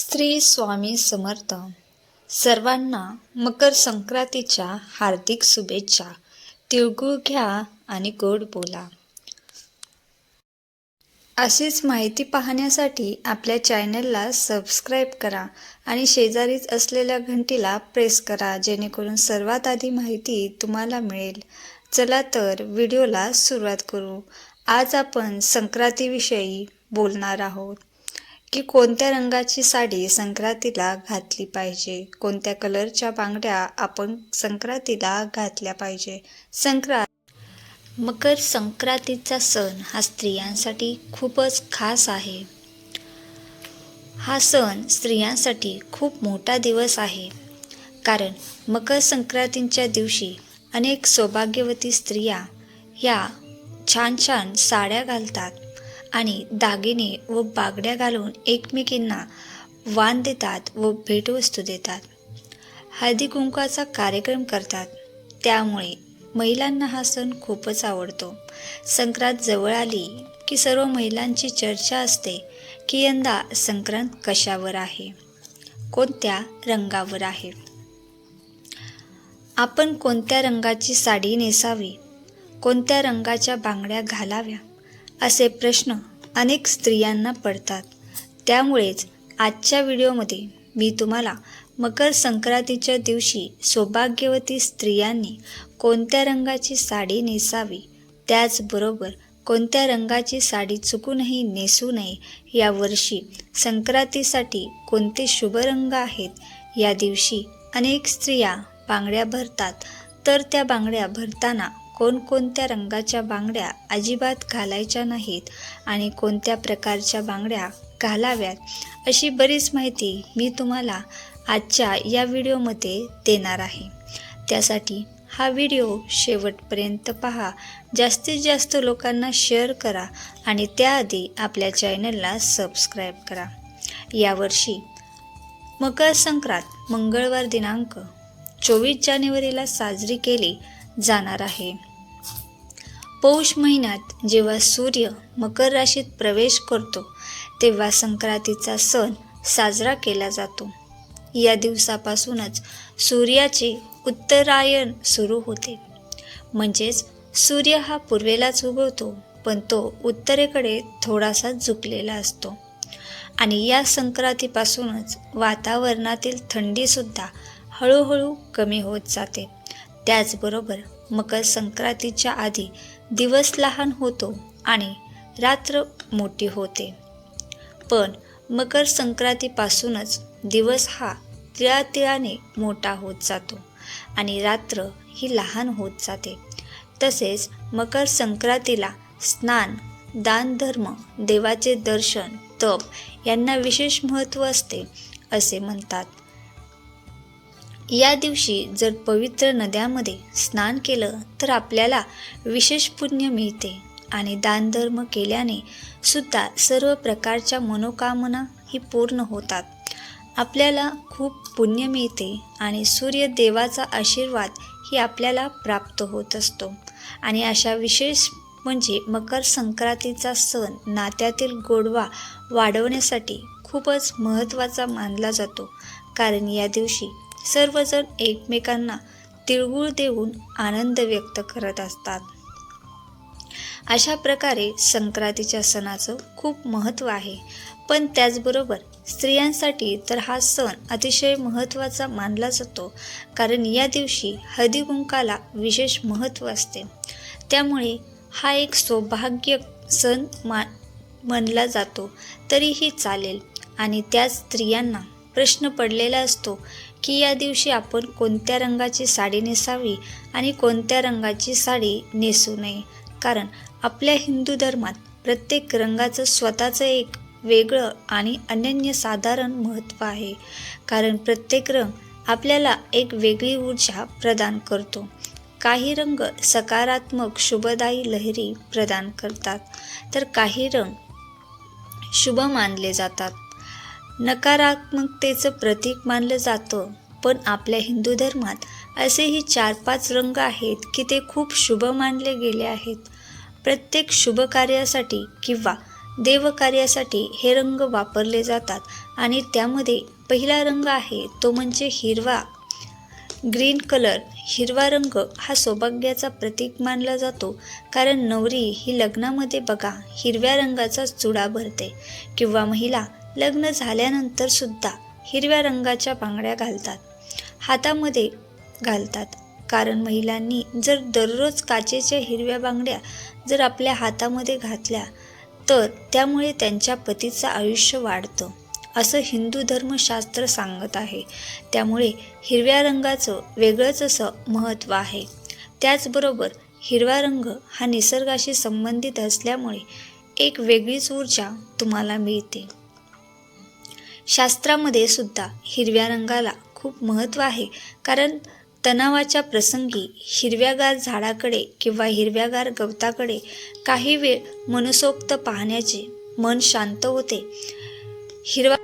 स्त्री स्वामी समर्थ. सर्वांना मकर संक्रांतीच्या हार्दिक शुभेच्छा. तिळगुळ घ्या आणि गोड बोला. अशीच माहिती पाहण्यासाठी आपल्या चॅनलला सबस्क्राईब करा आणि शेजारीच असलेल्या घंटीला प्रेस करा जेणेकरून सर्वात आधी माहिती तुम्हाला मिळेल. चला तर व्हिडिओला सुरुवात करू. आज आपण संक्रांतीविषयी बोलणार आहोत. की कोणत्या रंगाची साडी संक्रांतीला घातली पाहिजे? कोणत्या कलरच्या बांगड्या आपण संक्रांतीला घातल्या पाहिजे? संक्रांत मकर संक्रांतीचा सण हा स्त्रियांसाठी खूपच खास आहे. हा सण स्त्रियांसाठी खूप मोठा दिवस आहे. कारण मकर संक्रांतीच्या दिवशी अनेक सौभाग्यवती स्त्रिया या छान छान साड्या घालतात. आणि दागिने व बागड्या घालून एकमेकींना वाण देतात व भेटवस्तू देतात. हळदीकुंकवाचा कार्यक्रम करतात. त्यामुळे महिलांना हा सण खूपच आवडतो. संक्रांत जवळ आली की सर्व महिलांची चर्चा असते की यंदा संक्रांत कशावर आहे? कोणत्या रंगावर आहे? आपण कोणत्या रंगाची साडी नेसावी? कोणत्या रंगाच्या बांगड्या घालाव्या? असे प्रश्न अनेक स्त्रियांना पडतात. त्यामुळेच आजच्या व्हिडिओमध्ये मी तुम्हाला मकर संक्रांतीच्या दिवशी सौभाग्यवती स्त्रियांनी कोणत्या रंगाची साडी नेसावी त्याचबरोबर कोणत्या रंगाची साडी चुकूनही नेसू नये यावर्षी संक्रांतीसाठी कोणते शुभ रंग आहेत या दिवशी अनेक स्त्रिया बांगड्या भरतात. तर त्या बांगड्या भरताना कोणकोणत्या रंगाच्या बांगड्या अजिबात घालायच्या नाहीत आणि कोणत्या प्रकारच्या बांगड्या घालाव्यात अशी बरीच माहिती मी तुम्हाला आजच्या या व्हिडिओमध्ये देणार आहे. त्यासाठी हा व्हिडिओ शेवटपर्यंत पहा. जास्तीत जास्त लोकांना शेअर करा आणि त्याआधी आपल्या चॅनलला सबस्क्राईब करा. यावर्षी मकर संक्रांत मंगळवार दिनांक चोवीस जानेवारीला साजरी केली जाणार आहे. पौष महिन्यात जेव्हा सूर्य मकर राशीत प्रवेश करतो तेव्हा संक्रांतीचा सण साजरा केला जातो. या दिवसापासूनच सूर्याचे उत्तरायण सुरू होते. म्हणजेच सूर्य हा पूर्वेलाच उगवतो पण तो उत्तरेकडे थोडासा झुकलेला असतो. आणि या संक्रांतीपासूनच वातावरणातील थंडीसुद्धा हळूहळू कमी होत जाते. त्याचबरोबर मकर संक्रांतीच्या आधी दिवस लहान होतो आणि रात्र मोठी होते. पण मकर संक्रांतीपासूनच दिवस हा तिळातिळाने मोठा होत जातो आणि रात्र ही लहान होत जाते. तसेच मकर संक्रांतीला स्नान दानधर्म देवाचे दर्शन तप यांना विशेष महत्त्व असते असे म्हणतात. या दिवशी जर पवित्र नद्यामध्ये स्नान केलं तर आपल्याला विशेष पुण्य मिळते आणि दानधर्म केल्याने सुद्धा सर्व प्रकारच्या मनोकामना ही पूर्ण होतात. आपल्याला खूप पुण्य मिळते आणि सूर्यदेवाचा आशीर्वाद ही आपल्याला प्राप्त होत असतो. आणि अशा विशेष म्हणजे मकर संक्रांतीचा सण नात्यातील गोडवा वाढवण्यासाठी खूपच महत्त्वाचा मानला जातो. कारण या दिवशी सर्वजण एकमेकांना तिळगुळ देऊन आनंद व्यक्त करत असतात. अशा प्रकारे संक्रांतीच्या सणाचं खूप महत्त्व आहे. पण त्याचबरोबर स्त्रियांसाठी तर हा सण अतिशय महत्त्वाचा मानला जातो. कारण या दिवशी हळदी कुंकाला विशेष महत्त्व असते. त्यामुळे हा एक सौभाग्य सण मा मानला जातो. तरीही चालेल. आणि त्याच स्त्रियांना प्रश्न पडलेला असतो की या दिवशी आपण कोणत्या रंगाची साडी नेसावी आणि कोणत्या रंगाची साडी नेसू नये? कारण आपल्या हिंदू धर्मात प्रत्येक रंगाचं स्वतःचं एक वेगळं आणि अनन्यसाधारण महत्त्व आहे. कारण प्रत्येक रंग आपल्याला एक वेगळी ऊर्जा प्रदान करतो. काही रंग सकारात्मक शुभदायी लहरी प्रदान करतात. तर काही रंग शुभ मानले जातात. नकारात्मकतेचं प्रतीक मानलं जातं. पण आपल्या हिंदू धर्मात असेही चार पाच रंग आहेत की ते खूप शुभ मानले गेले आहेत. प्रत्येक शुभ कार्यासाठी किंवा देवकार्यासाठी हे रंग वापरले जातात आणि त्यामध्ये पहिला रंग आहे तो म्हणजे हिरवा. ग्रीन कलर हिरवा रंग हा सौभाग्याचा प्रतीक मानला जातो. कारण नवरी ही लग्नामध्ये बघा हिरव्या रंगाचा चुडा भरते किंवा महिला लग्न झाल्यानंतर सुद्धा हिरव्या रंगाच्या बांगड्या घालतात. हातामध्ये घालतात. कारण महिलांनी जर दररोज काचेच्या हिरव्या बांगड्या जर आपल्या हातामध्ये घातल्या तर त्यामुळे त्यांच्या पतीचं आयुष्य वाढतं. असं हिंदू धर्मशास्त्र सांगत आहे. त्यामुळे हिरव्या रंगाचं वेगळंच असं महत्त्व आहे. त्याचबरोबर हिरवा रंग हा निसर्गाशी संबंधित असल्यामुळे एक वेगळीच ऊर्जा तुम्हाला मिळते. शास्त्रामध्ये सुद्धा हिरव्या रंगाला खूप महत्त्व आहे. कारण तणावाच्या प्रसंगी हिरव्यागार झाडाकडे किंवा हिरव्यागार गवताकडे काही वेळ मनसोक्त पाहण्याचे मन शांत होते. हिरवा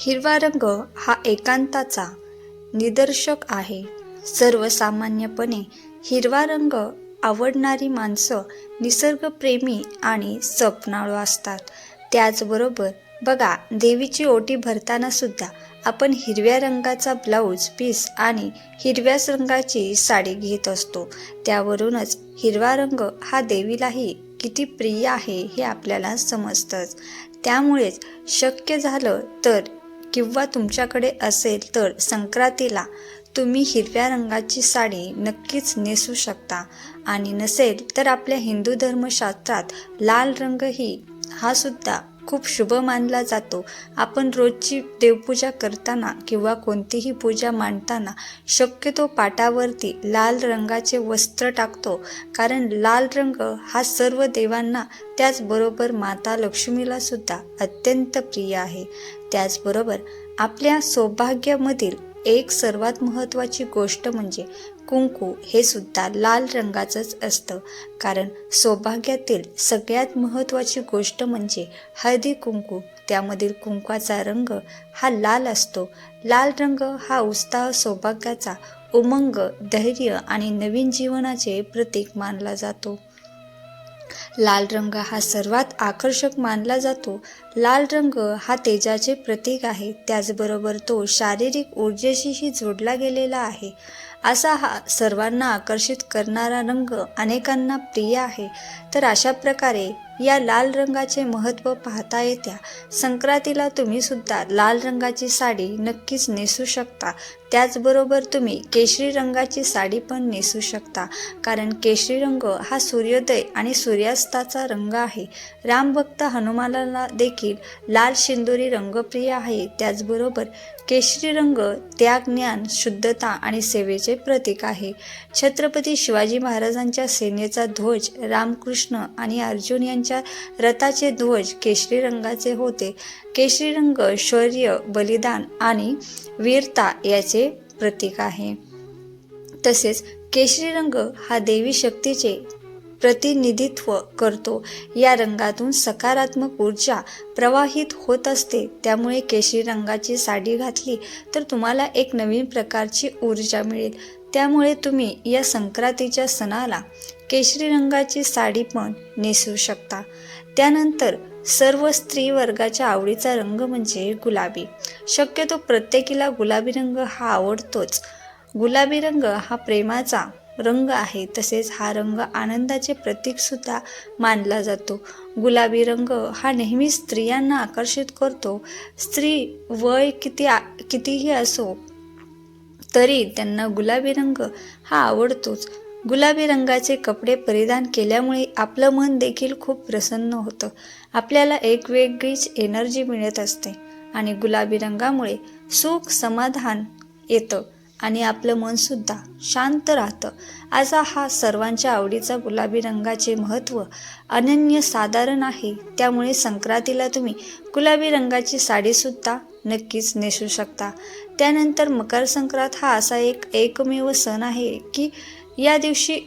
हिरवा रंग हा एकांताचा निदर्शक आहे. सर्वसामान्यपणे हिरवा रंग आवडणारी माणसं निसर्गप्रेमी आणि स्वप्नाळू असतात. त्याचबरोबर बघा देवीची ओटी भरताना सुद्धा आपण हिरव्या रंगाचा ब्लाऊज पीस आणि हिरव्याच रंगाची साडी घेत असतो. त्यावरूनच हिरवा रंग हा देवीलाही किती प्रिय आहे हे आपल्याला समजतंच. त्यामुळेच शक्य झालं तर किंवा तुमच्याकडे असेल तर संक्रांतीला तुम्ही हिरव्या रंगाची साडी नक्कीच नेसू शकता. आणि नसेल तर आपल्या हिंदू धर्मशास्त्रात लाल रंगही हा सुद्धा खूप शुभ मानला जातो. आपण रोजची देवपूजा करताना किंवा कोणतीही पूजा मांडताना शक्यतो पाटावरती लाल रंगाचे वस्त्र टाकतो. कारण लाल रंग हा सर्व देवांना त्याचबरोबर माता लक्ष्मीला सुद्धा अत्यंत प्रिय आहे. त्याचबरोबर आपल्या सौभाग्यामधील एक सर्वात महत्त्वाची गोष्ट म्हणजे कुंकू हे सुद्धा लाल रंगाचंच असतं. कारण सौभाग्यातील सगळ्यात महत्त्वाची गोष्ट म्हणजे हळदी कुंकू. त्यामधील कुंकवाचा रंग हा लाल असतो. लाल रंग हा उत्साह सौभाग्याचा उमंग धैर्य आणि नवीन जीवनाचे प्रतीक मानला जातो. लाल रंग हा सर्वात आकर्षक मानला जातो. लाल रंग हा तेजाचे प्रतीक आहे. त्याचबरोबर तो शारीरिक ऊर्जेशीही जोडला गेलेला आहे. असा हा सर्वांना आकर्षित करणारा रंग अनेकांना प्रिय आहे. तर अशा प्रकारे या लाल रंगाचे महत्त्व पाहता येत्या. संक्रांतीला तुम्ही सुद्धा लाल रंगाची साडी नक्कीच नेसू शकता. त्याचबरोबर तुम्ही केशरी रंगाची साडी पण नेसू शकता. कारण केशरी रंग हा सूर्योदय आणि सूर्यास्ताचा रंग आहे. रामभक्त हनुमानाला देखील लाल शिंदोरी रंगप्रिय आहे. त्याचबरोबर केशरी रंग त्याग ज्ञान शुद्धता आणि सेवेचे प्रतीक आहे. छत्रपती शिवाजी महाराजांच्या सेनेचा ध्वज रामकृष्ण आणि अर्जुन यांच्या रथाचे ध्वज केशरी रंगाचे होते. केशरी रंग शौर्य बलिदान आणि वीरता याचे प्रतीक आहे. तसेच केशरी रंग हा देवी शक्तीचे प्रतिनिधित्व करतो. या रंगातून सकारात्मक ऊर्जा प्रवाहित होत असते. त्यामुळे केशरी रंगाची साडी घातली तर तुम्हाला एक नवीन प्रकारची ऊर्जा मिळेल. त्यामुळे तुम्ही या संक्रांतीच्या सणाला केशरी रंगाची साडी पण नेसू शकता. त्यानंतर सर्व स्त्री वर्गाच्या आवडीचा रंग म्हणजे गुलाबी. शक्यतो प्रत्येकीला गुलाबी रंग हा आवडतोच. गुलाबी रंग हा प्रेमाचा रंग आहे तसेच हा रंग आनंदाचे प्रतीकसुद्धा मानला जातो. गुलाबी रंग हा नेहमी स्त्रियांना आकर्षित करतो. स्त्री वय किती आ कितीही असो तरी त्यांना गुलाबी रंग हा आवडतोच. गुलाबी रंगाचे कपडे परिधान केल्यामुळे आपलं मन देखील खूप प्रसन्न होतं. आपल्याला एक वेगळीच एनर्जी मिळत असते आणि गुलाबी रंगामुळे सुख समाधान येतं आणि आपलं मनसुद्धा शांत राहतं. असा हा सर्वांच्या आवडीचा गुलाबी रंगाचे महत्त्व अनन्य साधारण आहे. त्यामुळे संक्रांतीला तुम्ही गुलाबी रंगाची साडीसुद्धा नक्कीच नेसू शकता. त्यानंतर मकर संक्रांत हा असा एक एकमेव सण आहे की या दिवशी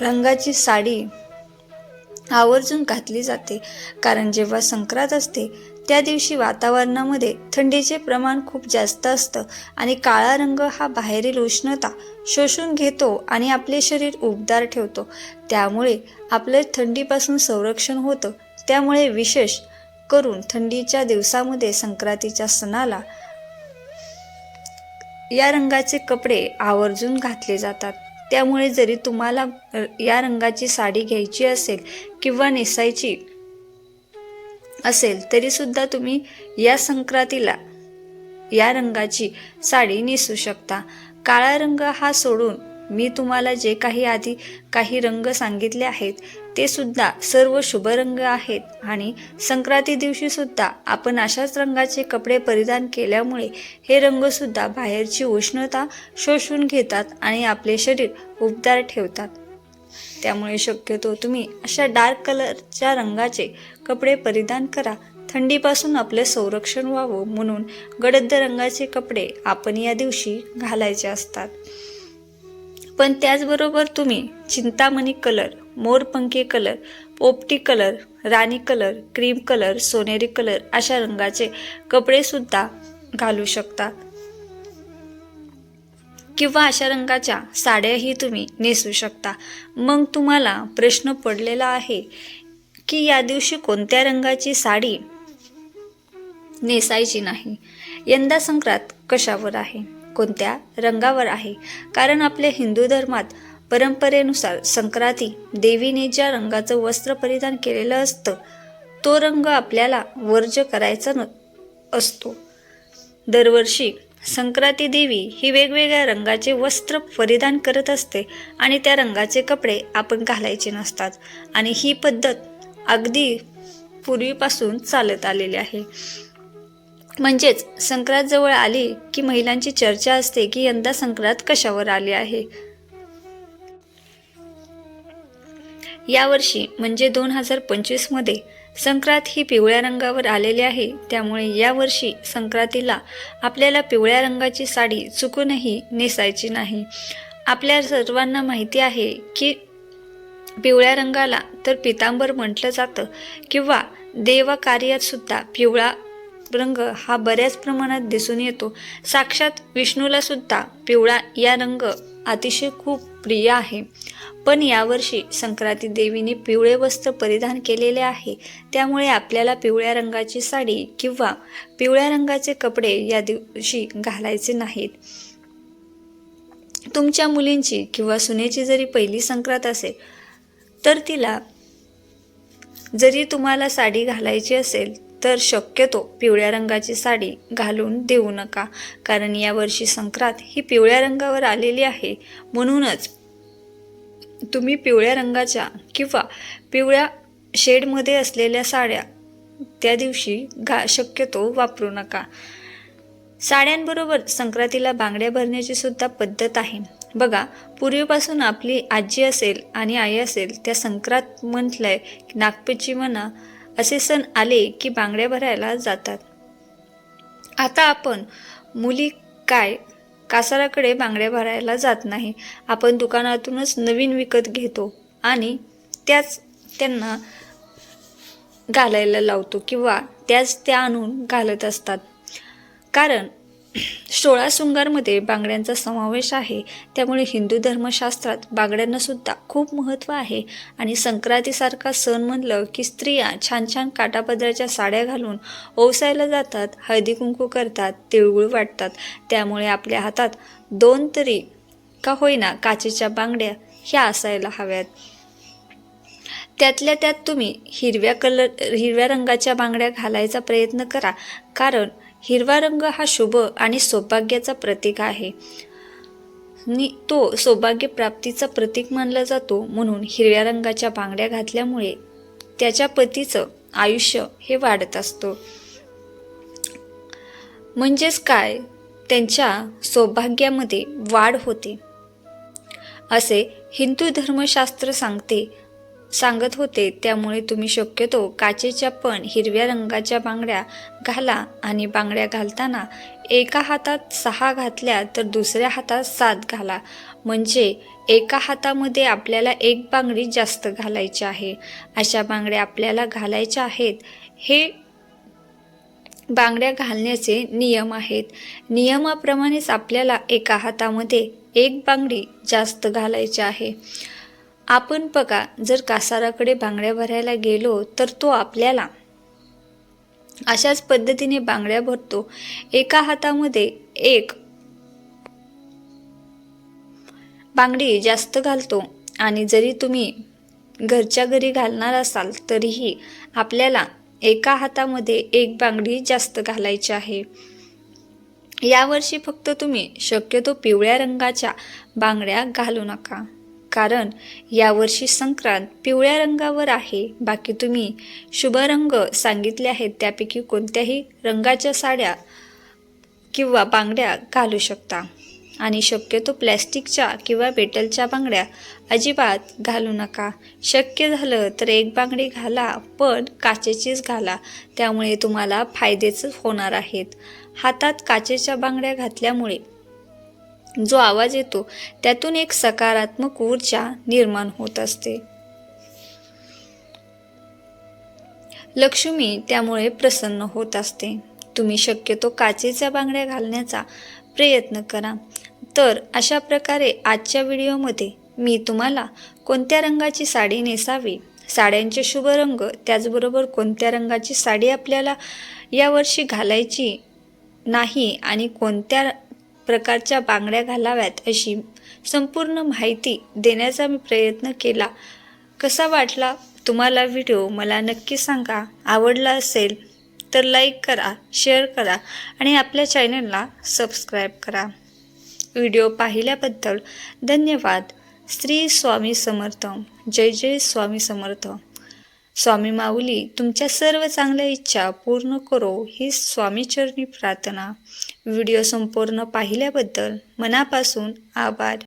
रंगाची साडी आवर्जून घातली जाते. कारण जेव्हा संक्रांत असते त्या दिवशी वातावरणामध्ये थंडीचे प्रमाण खूप जास्त असतं आणि काळा रंग हा बाहेरील उष्णता शोषून घेतो आणि आपले शरीर उबदार ठेवतो. त्यामुळे आपले थंडीपासून संरक्षण होतं. त्यामुळे विशेष करून थंडीच्या दिवसामध्ये संक्रांतीच्या सणाला या रंगाचे कपडे आवर्जून घातले जातात. त्यामुळे जरी तुम्हाला या रंगाची साडी घ्यायची असेल किंवा नेसायची असेल तरी सुद्धा तुम्ही या संक्रांतीला या रंगाची साडी नेसू शकता. काळा रंग हा सोडून मी तुम्हाला जे काही आधी काही रंग सांगितले आहेत ते सुद्धा सर्व शुभ रंग आहेत. आणि संक्रांती दिवशी सुद्धा आपण अशाच रंगाचे कपडे परिधान केल्यामुळे हे रंग सुद्धा बाहेरची उष्णता शोषून घेतात आणि आपले शरीर उबदार ठेवतात. त्यामुळे शक्यतो तुम्ही अशा डार्क कलरच्या रंगाचे कपडे परिधान करा. थंडीपासून आपले संरक्षण व्हावं म्हणून गडद रंगाचे कपडे आपण या दिवशी घालायचे असतात. पण त्याचबरोबर तुम्ही चिंतामणी कलर मोरपंखी कलर पोपटी कलर राणी कलर क्रीम कलर सोनेरी कलर अशा रंगाचे कपडेसुद्धा घालू शकता. किंवा अशा रंगाच्या साड्याही तुम्ही नेसू शकता. मग तुम्हाला प्रश्न पडलेला आहे की या दिवशी कोणत्या रंगाची साडी नेसायची नाही? यंदा संक्रांत कशावर आहे? कोणत्या रंगावर आहे? कारण आपल्या हिंदू धर्मात परंपरेनुसार संक्रांती देवीने ज्या रंगाचं वस्त्र परिधान केलेलं असतं तो रंग आपल्याला वर्ज करायचा न असतो. दरवर्षी संक्रांती देवी ही वेगवेगळ्या रंगाचे वस्त्र परिधान करत असते आणि त्या रंगाचे कपडे आपण घालायचे नसतात आणि ही पद्धत अगदी पूर्वीपासून चालत आलेली आहे. म्हणजेच संक्रांत जवळ आली की महिलांची चर्चा असते की यंदा संक्रांत कशावर आली आहे? यावर्षी म्हणजे दोन हजार पंचवीसमध्ये संक्रांत ही पिवळ्या रंगावर आलेली आहे. त्यामुळे यावर्षी संक्रांतीला आपल्याला पिवळ्या रंगाची साडी चुकूनही नेसायची नाही. आपल्या सर्वांना माहिती आहे की पिवळ्या रंगाला तर पितांबर म्हटलं जातं किंवा देवकार्यात सुद्धा पिवळा रंग हा बऱ्याच प्रमाणात दिसून येतो. साक्षात विष्णूला सुद्धा पिवळा या रंग अतिशय खूप प्रिय आहे. पण यावर्षी संक्रांती देवीने पिवळे वस्त्र परिधान केलेले आहे. त्यामुळे आपल्याला पिवळ्या रंगाची साडी किंवा पिवळ्या रंगाचे कपडे या दिवशी घालायचे नाहीत. तुमच्या मुलींची किंवा सुनेची जरी पहिली संक्रांत असेल तर तिला जरी तुम्हाला साडी घालायची असेल तर शक्यतो पिवळ्या रंगाची साडी घालून देऊ नका कारण यावर्षी संक्रांत ही पिवळ्या रंगावर आलेली आहे. म्हणूनच तुम्ही पिवळ्या रंगाच्या किंवा पिवळ्या शेडमध्ये असलेल्या साड्या त्या दिवशी घा शक्यतो वापरू नका. साड्यांबरोबर संक्रांतीला बांगड्या भरण्याची सुद्धा पद्धत आहे. बघा पूर्वीपासून आपली आजी असेल आणि आई असेल त्या संक्रांत म्हटलंय नागपंचमी म्हणा असे सण आले की बांगड्या भरायला जातात. आता आपण मुली काय कासाराकडे बांगड्या भरायला जात नाही. आपण दुकानातूनच नवीन विकत घेतो आणि त्याच त्यांना घालायला लावतो किंवा त्याच त्या आणून घालत असतात. कारण सोळा शृंगारमध्ये बांगड्यांचा समावेश आहे. त्यामुळे हिंदू धर्मशास्त्रात बांगड्यांनासुद्धा खूप महत्त्व आहे. आणि संक्रांतीसारखा सण म्हणलं की स्त्रिया छान छान काटापदराच्या साड्या घालून ओवसायला जातात हळदी कुंकू करतात तिळगुळ वाटतात. त्यामुळे आपल्या हातात दोन तरी का होईना काचेच्या बांगड्या ह्या असायला हव्यात. त्यातल्या त्यात तुम्ही हिरव्या कलर हिरव्या रंगाच्या बांगड्या घालायचा प्रयत्न करा. कारण हिरवा रंग हा शुभ आणि सौभाग्याचा प्रतीक आहे. नि तो सौभाग्य प्राप्तीचा प्रतीक मानला जातो. म्हणून हिरव्या रंगाच्या बांगड्या घातल्यामुळे त्याच्या पतीचं आयुष्य हे वाढत असतो. म्हणजेच काय? त्यांच्या सौभाग्यामध्ये वाढ होते. असे हिंदू धर्मशास्त्र सांगते सांगत होते त्यामुळे तुम्ही शक्यतो काचेच्या पण हिरव्या रंगाच्या बांगड्या घाला आणि बांगड्या घालताना एका हातात सहा घातल्या तर दुसऱ्या हातात सात घाला. म्हणजे एका हातामध्ये आपल्याला एक बांगडी जास्त घालायची आहे. अशा बांगड्या आपल्याला घालायच्या आहेत. हे बांगड्या घालण्याचे नियम आहेत. नियमाप्रमाणेच आपल्याला एका हातामध्ये एक बांगडी जास्त घालायची आहे. आपण बघा जर कासाराकडे बांगड्या भरायला गेलो तर तो आपल्याला. अशाच पद्धतीने बांगड्या भरतो. एका हातामध्ये एक बांगडी जास्त घालतो आणि जरी तुम्ही घरच्या घरी घालणार असाल तरीही आपल्याला एका हातामध्ये एक बांगडी जास्त घालायची आहे. यावर्षी फक्त तुम्ही शक्यतो पिवळ्या रंगाच्या बांगड्या घालू नका. कारण यावर्षी संक्रांत पिवळ्या रंगावर आहे. बाकी तुम्ही शुभ रंग सांगितले आहेत त्यापैकी कोणत्याही रंगाच्या साड्या किंवा बांगड्या घालू शकता. आणि शक्यतो प्लॅस्टिकच्या किंवा बेटलच्या बांगड्या अजिबात घालू नका. शक्य झालं तर एक बांगडी घाला पण काचेचीच घाला. त्यामुळे तुम्हाला फायदेच होणार आहेत. हातात काचेच्या बांगड्या घातल्यामुळे जो आवाज येतो त्यातून एक सकारात्मक ऊर्जा निर्माण होत असते. लक्ष्मी त्यामुळे प्रसन्न होत असते. तुम्ही शक्यतो काचेच्या बांगड्या घालण्याचा प्रयत्न करा. तर अशा प्रकारे आजच्या व्हिडिओमध्ये मी तुम्हाला कोणत्या रंगाची साडी नेसावी साड्यांचे शुभ रंग त्याचबरोबर कोणत्या रंगाची साडी आपल्याला यावर्षी घालायची नाही आणि कोणत्या प्रकारच्या बांगड्या घालाव्यात अशी संपूर्ण माहिती देण्याचा मी प्रयत्न केला. कसा वाटला तुम्हाला व्हिडिओ मला नक्की सांगा. आवडला असेल तर लाईक करा शेअर करा आणि आपल्या चॅनलला सबस्क्राईब करा. व्हिडिओ पाहिल्याबद्दल धन्यवाद. श्री स्वामी समर्थ. जय जय स्वामी समर्थ. स्वामी माऊली तुमच्या सर्व चांगल्या इच्छा पूर्ण करो ही स्वामीचरणी प्रार्थना. व्हिडिओ संपूर्ण पाहिल्याबद्दल मनापासून आभार.